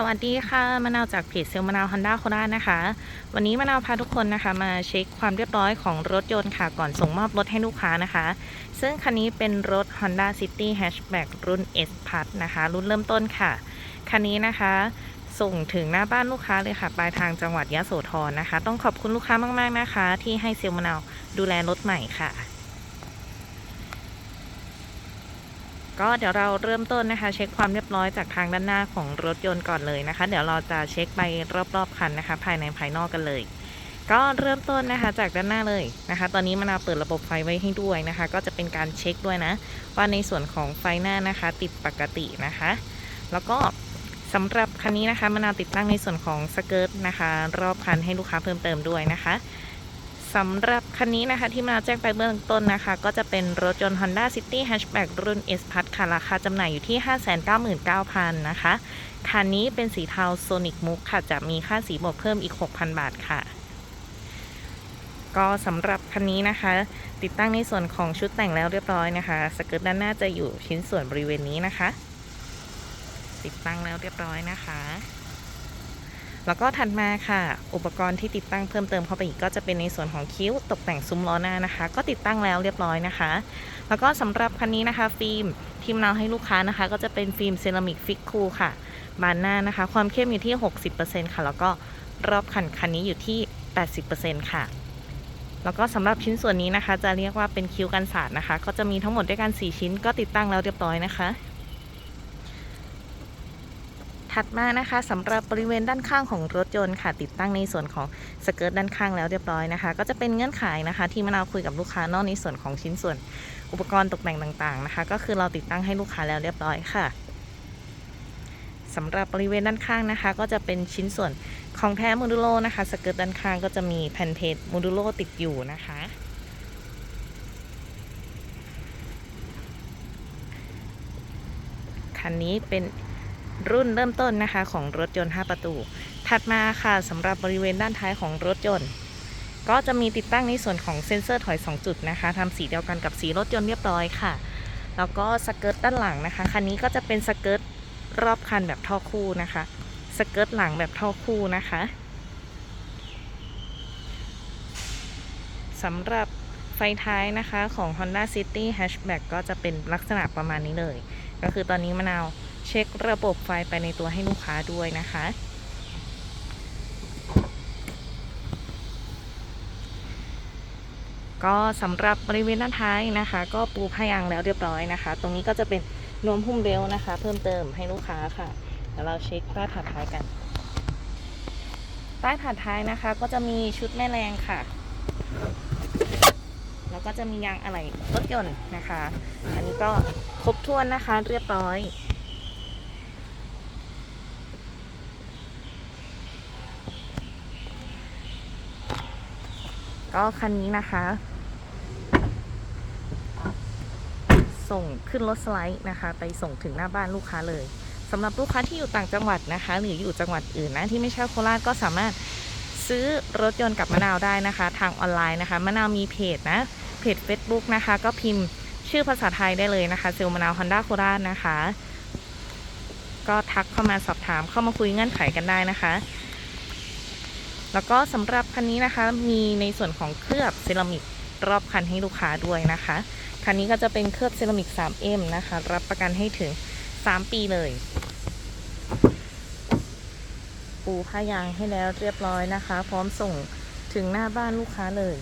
สวัสดีค่ะมะนาวจากเพจเซลมะนาวฮอนด้าโคราชนะคะ วันนี้มะนาวพาทุกคนนะคะ มาเช็คความเรียบร้อยของรถยนต์ค่ะก่อนส่งมอบรถให้ลูกค้านะคะ ซึ่งคันนี้เป็นรถ Honda City Hatchback รุ่น S Plus นะคะ รุ่นเริ่มต้นค่ะ คันนี้นะคะ ส่งถึงหน้าบ้านลูกค้าเลยค่ะ ปลายทางจังหวัดยะโสธรนะคะ ต้องขอบคุณลูกค้ามากๆนะคะ ที่ให้เซลมะนาวดูแลรถใหม่ค่ะ ก็เดี๋ยวเราเริ่มต้นนะคะ เช็คความเรียบร้อยจากทางด้านหน้าของรถยนต์ก่อนเลยนะคะ เดี๋ยวเราจะเช็คไปรอบๆคันนะคะ ภายในภายนอกกันเลย ก็เริ่มต้นนะคะจากด้านหน้าเลยนะคะ ตอนนี้มานาวเปิดระบบไฟไว้ให้ด้วยนะคะ ก็จะเป็นการเช็คด้วยนะ ว่าในส่วนของไฟหน้านะคะ ติดปกตินะคะ แล้วก็สำหรับคันนี้นะคะมานาวติดตั้งในส่วนของสเกิร์ตนะคะ รอบคันให้ลูกค้าเพิ่มเติมด้วยนะคะ สำหรับคันนี้นะคะที่มาแจ้งไปเบื้องต้นนะคะ ก็จะเป็นรถยนต์ Honda City Hatchback รุ่น S Plus ค่ะ ราคาจำหน่ายอยู่ที่ 599,000 นะคะ คันนี้เป็นสีเทา Sonic m o o ค่ะ จะมีค่าสีบวกเพิ่มอีก 6,000 บาทค่ะ ก็สำหรับคันนี้นะคะ ติดตั้งในส่วนของชุดแต่งแล้วเรียบร้อยนะคะสเกิร์ตด้านหน้าจะอยู่ชิ้นส่วนบริเวณนี้นะคะ ติดตั้งแล้วเรียบร้อยนะคะ แล้วก็ถัดมาค่ะ อุปกรณ์ที่ติดตั้งเพิ่มเติมเข้าไปอีกก็จะเป็นในส่วนของคิ้วตกแต่งซุ้มล้อหน้านะคะ ก็ติดตั้งแล้วเรียบร้อยนะคะ แล้วก็สำหรับคันนี้นะคะ ฟิล์มที่เราให้ลูกค้านะคะ ก็จะเป็นฟิล์มเซรามิกฟิกคูค่ะ บานหน้านะคะ ความเข้มอยู่ที่ 60%ค่ะ แล้วก็รอบคันคันนี้อยู่ที่ 80%ค่ะ แล้วก็สำหรับชิ้นส่วนนี้นะคะ จะเรียกว่าเป็นคิ้วกันสาดนะคะ ก็จะมีทั้งหมดด้วยกัน 4 ชิ้น ก็ติดตั้งแล้วเรียบร้อยนะคะ ถัดมานะคะสำหรับบริเวณด้านข้างของรถยนต์ค่ะ ติดตั้งในส่วนของสเกิร์ตด้านข้างแล้วเรียบร้อยนะคะ ก็จะเป็นเงื่อนไขนะคะ ที่มะนาวคุยกับลูกค้านอกในส่วนของชิ้นส่วนอุปกรณ์ตกแต่งต่างๆนะคะ ก็คือเราติดตั้งให้ลูกค้าแล้วเรียบร้อยค่ะสำหรับบริเวณด้านข้างนะคะ ก็จะเป็นชิ้นส่วนของแท้โมดูโลนะคะ สเกิร์ตด้านข้างก็จะมีแผ่นเพจโมดูโลติดอยู่นะคะคันนี้เป็น รุ่นเริ่มต้นนะคะของรถยนต์ 5 ประตู ถัดมาค่ะสำหรับบริเวณด้านท้ายของรถยนต์ ก็จะมีติดตั้งในส่วนของเซ็นเซอร์ถอย 2 จุดนะคะทำสีเดียวกันกับสีรถยนต์เรียบร้อยค่ะ แล้วก็สเกิร์ตด้านหลังนะคะ คันนี้ก็จะเป็นสเกิร์ตรอบคันแบบท่อคู่นะคะ สเกิร์ตหลังแบบท่อคู่นะคะสำหรับไฟท้ายนะคะของ Honda City Hatchback ก็จะเป็นลักษณะประมาณนี้เลย ก็คือตอนนี้มะนาว เช็คระบบไฟไปในตัวให้ลูกค้าด้วยนะคะ ก็สำหรับบริเวณด้านท้ายนะคะ ก็ปูผ้ายางแล้วเรียบร้อยนะคะ ตรงนี้ก็จะเป็นนวมหุ้มเบลนะคะ เพิ่มเติมให้ลูกค้าค่ะเดี๋ยวเราเช็คใต้ถาดท้ายกัน ใต้ถาดท้ายนะคะ ก็จะมีชุดแม่แรงค่ะแล้วก็จะมียางอะไหล่รถยนต์นะคะ อันนี้ก็ครบถ้วนนะคะเรียบร้อย ก็คันนี้นะคะ ส่งขึ้นรถสไลด์นะคะ ไปส่งถึงหน้าบ้านลูกค้าเลยสำหรับลูกค้าที่อยู่ต่างจังหวัดนะคะ หรืออยู่จังหวัดอื่นนะที่ไม่ใช่โคราชก็สามารถซื้อรถยนต์กับมะนาวได้นะคะ ทางออนไลน์นะคะมะนาวมีเพจนะเพจ Facebook นะคะ ก็พิมพ์ชื่อภาษาไทยได้เลยนะคะเซลมะนาวฮอนด้าโคราชนะคะ ก็ทักเข้ามาสอบถามเข้ามาคุยเงื่อนไขกันได้นะคะ แล้วก็สำหรับคันนี้นะคะ มีในส่วนของเคลือบเซรามิกรอบคันให้ลูกค้าด้วยนะคะ คันนี้ก็จะเป็นเคลือบเซรามิก 3M นะคะ รับประกันให้ถึง 3 ปีเลย ปูผ้ายางให้แล้วเรียบร้อยนะคะ พร้อมส่งถึงหน้าบ้านลูกค้าเลย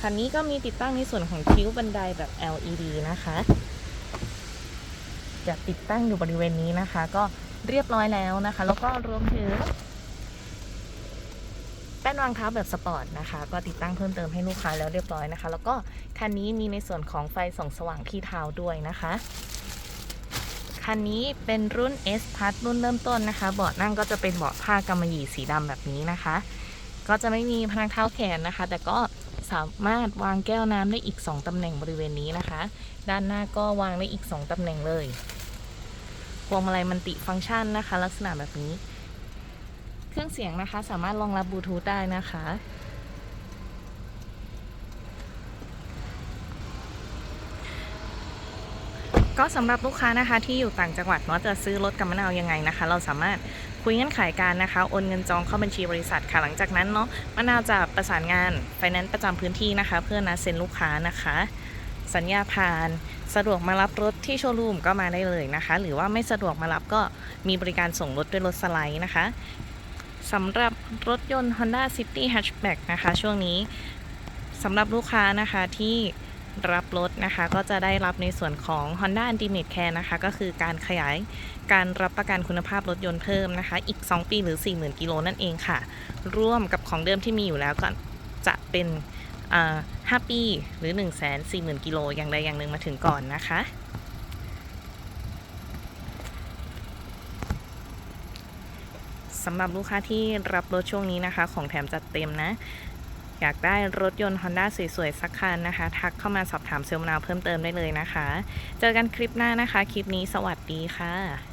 คันนี้ก็มีติดตั้งในส่วนของคิ้วบันไดแบบ LED นะคะ จะติดตั้งอยู่บริเวณนี้นะคะ ก็เรียบร้อยแล้วนะคะ แล้วก็รวมถึง แป้นวางเท้าแบบสปอร์ตนะคะ ก็ติดตั้งเพิ่มเติมให้ลูกค้าแล้วเรียบร้อยนะคะ แล้วก็คันนี้มีในส่วนของไฟส่องสว่างที่เท้าด้วยนะคะ คันนี้เป็นรุ่น S Plus รุ่นเริ่มต้นนะคะ เบาะนั่งก็จะเป็นเบาะผ้ากำมะหยี่สีดำแบบนี้นะคะ ก็จะไม่มีพนักเท้าแขนนะคะ แต่ก็สามารถวางแก้วน้ำได้อีก 2ตำแหน่งบริเวณนี้นะคะ ด้านหน้าก็วางได้อีก 2ตำแหน่งเลยพวงมาลัยมันติฟังก์ชันนะคะ ลักษณะแบบนี้ เครื่องเสียงนะคะสามารถรองรับบลูทูธได้นะคะ ก็สำหรับลูกค้านะคะที่อยู่ต่างจังหวัดเนาะจะซื้อรถกับมะนาวยังไงนะคะ เราสามารถคุยเงื่อนไขการนะคะ โอนเงินจองเข้าบัญชีบริษัทค่ะ หลังจากนั้นเนาะมะนาวจะประสานงานไฟแนนซ์ประจำพื้นที่นะคะ เพื่อนัดเซ็นลูกค้านะคะ สัญญาผ่าน สะดวกมารับรถที่โชว์รูมก็มาได้เลยนะคะ หรือว่าไม่สะดวกมารับก็มีบริการส่งรถด้วยรถสไลด์นะคะ สำหรับรถยนต์ Honda City Hatchback นะคะ ช่วงนี้สำหรับลูกค้านะคะที่รับรถนะคะก็จะได้รับในส่วนของ Honda Ultimate Care นะคะ ก็คือการขยายการรับประกันคุณภาพรถยนต์เพิ่มนะคะ อีก 2 ปีหรือ 40,000 กิโลนั่นเองค่ะ ร่วมกับของเดิมที่มีอยู่แล้วก็จะเป็นอ่า5ปีหรือ 1 4 0 0 0 0 กิโลอย่างใดอย่างหนึ่งมาถึงก่อนนะคะ สำหรับลูกค้าที่รับรถช่วงนี้นะคะ ของแถมจัดเต็มนะ อยากได้รถยนต์ Honda สวยๆ สักคันนะคะ ทักเข้ามาสอบถามเซลล์มะนาวเพิ่มเติมได้เลยนะคะ เจอกันคลิปหน้านะคะ คลิปนี้สวัสดีค่ะ